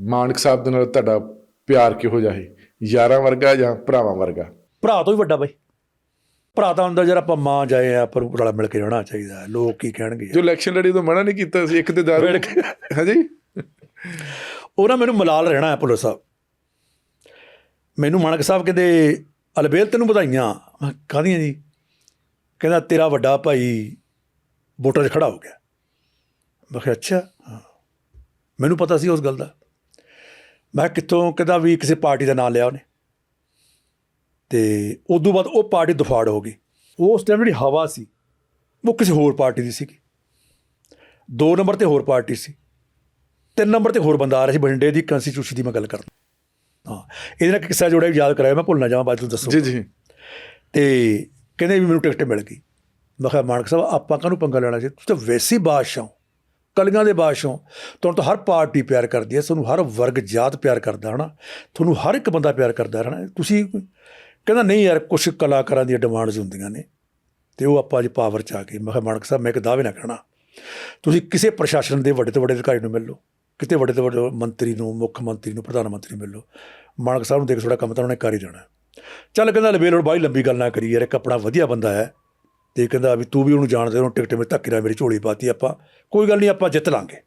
ਮਾਨਕ ਸਾਹਿਬ ਦੇ ਨਾਲ ਤੁਹਾਡਾ ਪਿਆਰ ਕਿਹੋ ਜਿਹਾ ਹੈ ਯਾਰਾਂ ਵਰਗਾ ਜਾਂ ਭਰਾਵਾਂ ਵਰਗਾ? ਭਰਾ ਤੋਂ ਵੀ ਵੱਡਾ ਬਾਈ। ਭਰਾ ਤਾਂ ਹੁੰਦਾ ਜਰ ਆਪਾਂ ਮਾਂ ਜਾਏ ਆ ਪਰ ਰਲ ਮਿਲ ਕੇ ਰਹਿਣਾ ਚਾਹੀਦਾ। ਲੋਕ ਕੀ ਕਹਿਣਗੇ ਜੋ ਇਲੈਕਸ਼ਨ ਲੜੀ ਤੋਂ ਮਨਾ ਨਹੀਂ ਕੀਤਾ ਸੀ ਇੱਕ ਤੇ ਦਾਰੂ ਹਾਂਜੀ? ਉਹ ਨਾ ਮੈਨੂੰ ਮਲਾਲ ਰਹਿਣਾ ਹੈ ਪੁਲਿਸ ਸਾਹਿਬ। ਮੈਨੂੰ ਮਾਨਕ ਸਾਹਿਬ ਕਹਿੰਦੇ ਅਲਬੇਲ ਤੈਨੂੰ ਵਧਾਈਆਂ। ਕਾਹਦੀਆਂ ਜੀ? ਕਹਿੰਦਾ ਤੇਰਾ ਵੱਡਾ ਭਾਈ ਵੋਟਾਂ 'ਚ ਖੜਾ ਹੋ ਗਿਆ। ਮੈਂ ਕਿਹਾ ਅੱਛਾ। ਮੈਨੂੰ ਪਤਾ ਸੀ ਉਸ ਗੱਲ ਦਾ। ਮੈਂ ਕਿਹਾ ਕਿੱਥੋਂ ਕਹਿੰਦਾ ਵੀ ਕਿਸੇ ਪਾਰਟੀ ਦਾ ਨਾਮ ਲਿਆ ਉਹਨੇ। ਤੇ ਉਸ ਤੋਂ ਬਾਅਦ ਉਹ ਪਾਰਟੀ ਦਫਾੜ ਹੋ ਗਈ। ਉਸ ਟਾਈਮ ਜਿਹੜੀ ਹਵਾ ਸੀ ਉਹ ਕਿਸੇ ਹੋਰ ਪਾਰਟੀ ਦੀ ਸੀਗੀ। ਦੋ ਨੰਬਰ ਤੇ ਹੋਰ ਪਾਰਟੀ ਸੀ। ਤਿੰਨ ਨੰਬਰ ਤੇ ਹੋਰ ਬੰਦਾ ਆ ਰਿਹਾ ਸੀ ਬਠਿੰਡੇ ਦੀ ਕੰਸਟੀਟਿਊਸ਼ਨ ਦੀ ਮੈਂ ਗੱਲ ਕਰਦਾ। ਹਾਂ ਇਹਦੇ ਨਾਲ ਕਿੱਸਾ ਜੋੜਿਆ ਯਾਦ ਕਰਾਇਆ ਮੈਂ ਭੁੱਲ ਨਾ ਜਾਵਾਂ ਬਾਅਦ ਚ ਦੱਸੋ। ਜੀ ਜੀ। ਤੇ ਕਹਿੰਦੇ ਵੀ ਮੈਨੂੰ ਟਿਕਟ ਮਿਲ ਗਈ। ਮੈਂ ਕਿਹਾ ਮਾਨਕ ਸਾਹਿਬ ਆਪਾਂ ਕਾਹਨੂੰ ਪੰਗਾ ਲੈਣਾ ਸੀ? ਤੁਸੀਂ ਤਾਂ ਵੈਸੀ ਬਾਦਸ਼ਾਹ ਹੋ। ਕਲੀਆਂ ਦੇ ਬਾਦਸ਼ਾਹ। ਤੁਹਾਨੂੰ ਤਾਂ ਹਰ ਪਾਰਟੀ ਪਿਆਰ ਕਰਦੀ ਹੈ, ਤੁਹਾਨੂੰ ਹਰ ਵਰਗ ਜਾਤ ਪਿਆਰ ਕਰਦਾ ਹਨਾ ਤੁਹਾਨੂੰ ਹਰ ਇੱਕ ਬੰਦਾ ਪਿਆਰ ਕਰਦਾ ਹਨਾ ਤੁਸੀਂ ਕਹਿੰਦਾ, ਨਹੀਂ ਯਾਰ ਕੁਝ ਕਲਾਕਾਰਾਂ ਦੀਆਂ ਡਿਮਾਂਡਸ ਹੁੰਦੀਆਂ ਨੇ ਤੇ ਉਹ ਆਪਾਂ ਅੱਜ ਪਾਵਰ ਚ ਆ ਗਏ। ਮੈਂ ਕਿਹਾ, ਮਾਨਕ ਸਾਹਿਬ, ਮੈਂ ਇੱਕ ਦਾਅਵੇ ਨਾ ਕਰਨਾ ਤੁਸੀਂ ਕਿਸੇ ਪ੍ਰਸ਼ਾਸਨ ਦੇ ਵੱਡੇ ਤੋਂ ਵੱਡੇ ਅਧਿਕਾਰੀ ਨੂੰ ਮਿਲ ਲਓ। ਕਿਤੇ ਵੱਡੇ ਤੋਂ ਵੱਡੇ ਮੰਤਰੀ ਨੂੰ, ਮੁੱਖ ਮੰਤਰੀ ਨੂੰ, ਪ੍ਰਧਾਨ ਮੰਤਰੀ ਨੂੰ ਮਿਲ ਲਓ। ਮਾਨਕ ਸਾਹਿਬ ਨੂੰ ਦੇਖ ਥੋੜਾ ਕੰਮ ਤਾਂ ਉਹਨੇ ਕਰ ਹੀ ਦੇਣਾ। ਚੱਲ ਕਹਿੰਦਾ ਲਵੇਲ ਹੋਰ ਬਾਈ ਲੰਬੀ ਗੱਲ ਨਾ ਕਰੀ ਯਾਰ, ਇੱਕ ਆਪਣਾ ਵਧੀਆ ਬੰਦਾ ਹੈ। ਤੇ ਕਹਿੰਦਾ ਵੀ ਤੂੰ ਵੀ ਉਹਨੂੰ ਜਾਣਦੇ, ਉਹਨੂੰ ਟਿਕਟ ਮੇਰੇ ਧੱਕੇ ਨਾਲ ਮੇਰੀ ਝੋਲੀ ਪਾਤੀ ਆਪਾਂ। ਕੋਈ ਗੱਲ ਨਹੀਂ, ਆਪਾਂ ਜਿੱਤ ਲਾਂਗੇ।